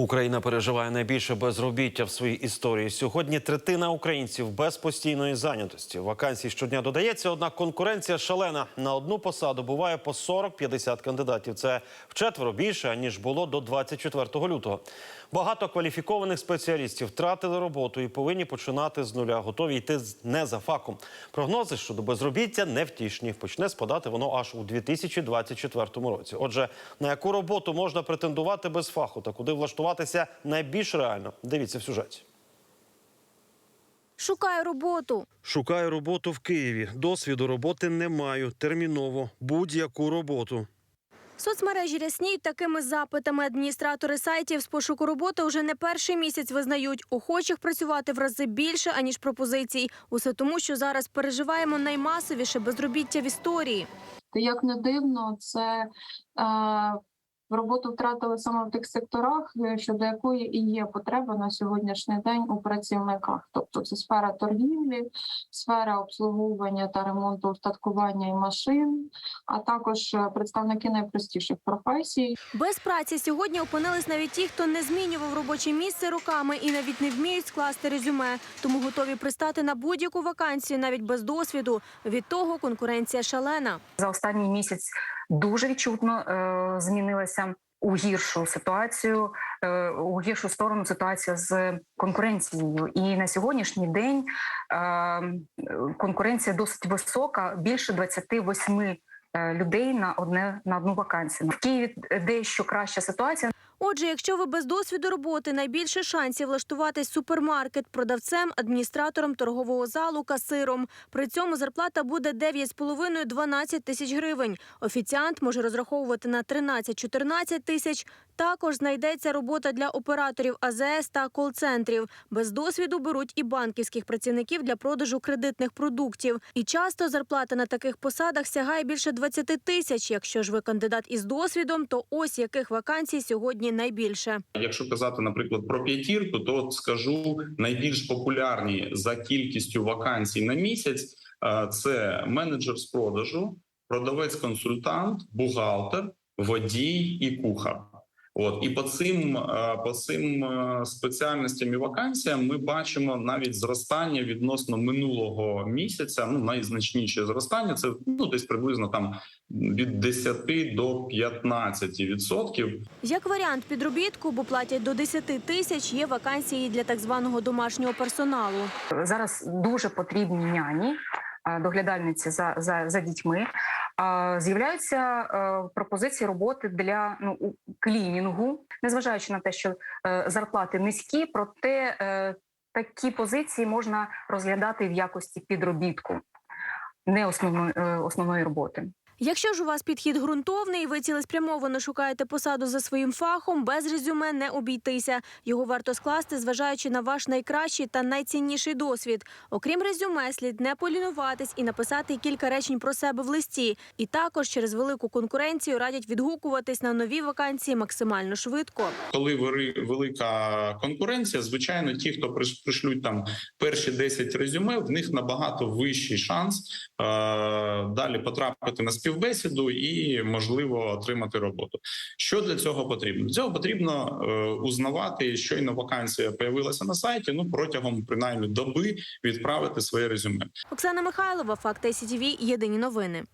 Україна переживає найбільше безробіття в своїй історії. Сьогодні третина українців без постійної зайнятості. Вакансій щодня додається, однак конкуренція шалена. На одну посаду буває по 40-50 кандидатів. Це вчетверо більше ніж було до 24 лютого. Багато кваліфікованих спеціалістів втратили роботу і повинні починати з нуля. Готові йти не за факом. Прогнози щодо безробіття невтішні. Почне спадати воно аж у 2024 році. Отже, на яку роботу можна претендувати без фаху та куди влаштуватися найбільш реально? Дивіться в сюжеті. Шукаю роботу. Шукаю роботу в Києві. Досвіду роботи не маю. Терміново будь-яку роботу. Соцмережі рясніють такими запитами. Адміністратори сайтів з пошуку роботи вже не перший місяць визнають, охочих працювати в рази більше аніж пропозицій. Усе тому, що зараз переживаємо наймасовіше безробіття в історії. Як не дивно, це е, роботу втратили саме в тих секторах, е, щодо якої і є потреба на сьогоднішній день у працівниках. Тобто це сфера торгівлі, сфера обслуговування та ремонту устаткування і машин, а також е, представники найпростіших професій. Без праці сьогодні опинились навіть ті, хто не змінював робоче місце роками і навіть не вміють скласти резюме, тому готові пристати на будь-яку вакансію, навіть без досвіду. Від того конкуренція шалена. за останній місяць дуже відчутно е, змінилася у гіршу ситуацію, е, у гіршу сторону ситуація з конкуренцією. І на сьогоднішній день е, конкуренція досить висока, більше 28 е, людей на одне на одну вакансію. В Києві дещо краща ситуація. Отже, якщо ви без досвіду роботи, найбільше шансів влаштуватись супермаркет продавцем, адміністратором торгового залу, касиром. При цьому зарплата буде 9,5-12 тисяч гривень. Офіціант може розраховувати на 13-14 тисяч. Також знайдеться робота для операторів АЗС та кол-центрів. Без досвіду беруть і банківських працівників для продажу кредитних продуктів. І часто зарплата на таких посадах сягає більше 20 тисяч. Якщо ж ви кандидат із досвідом, то ось яких вакансій сьогодні найбільше. Якщо казати, наприклад, про п'ятірку, то скажу найбільш популярні за кількістю вакансій на місяць е, це менеджер з продажу, продавець-консультант, бухгалтер, водій і кухар. От і по цим е, по цим е, спеціальностям і вакансіям ми бачимо навіть зростання відносно минулого місяця. Ну найзначніше зростання це ну десь приблизно там від 10 до 15 відсотків. Як варіант підробітку, бо платять до 10 тисяч, є вакансії для так званого домашнього персоналу. Зараз дуже потрібні няні, е, доглядальниці за, за, за дітьми. З'являються е, пропозиції роботи для ну клінінгу, незважаючи на те, що е, зарплати низькі, проте е, такі позиції можна розглядати в якості підробітку, не основної, основної роботи. Якщо ж у вас підхід ґрунтовний, ви цілеспрямовано шукаєте посаду за своїм фахом, без резюме не обійтися. Його варто скласти, зважаючи на ваш найкращий та найцінніший досвід. Окрім резюме, слід не полінуватись і написати кілька речень про себе в листі. І також через велику конкуренцію радять відгукуватись на нові вакансії максимально швидко. коли велика конкуренція, звичайно, ті, хто пришлють там перші 10 резюме, в них набагато вищий шанс е- далі потрапити на співбесіду і можливо отримати роботу. Що для цього потрібно? Для цього потрібно е- узнавати, щойно вакансія появилася на сайті. Ну протягом принаймні доби відправити своє резюме. Оксана Михайлова, факт СІТВ, Єдині новини.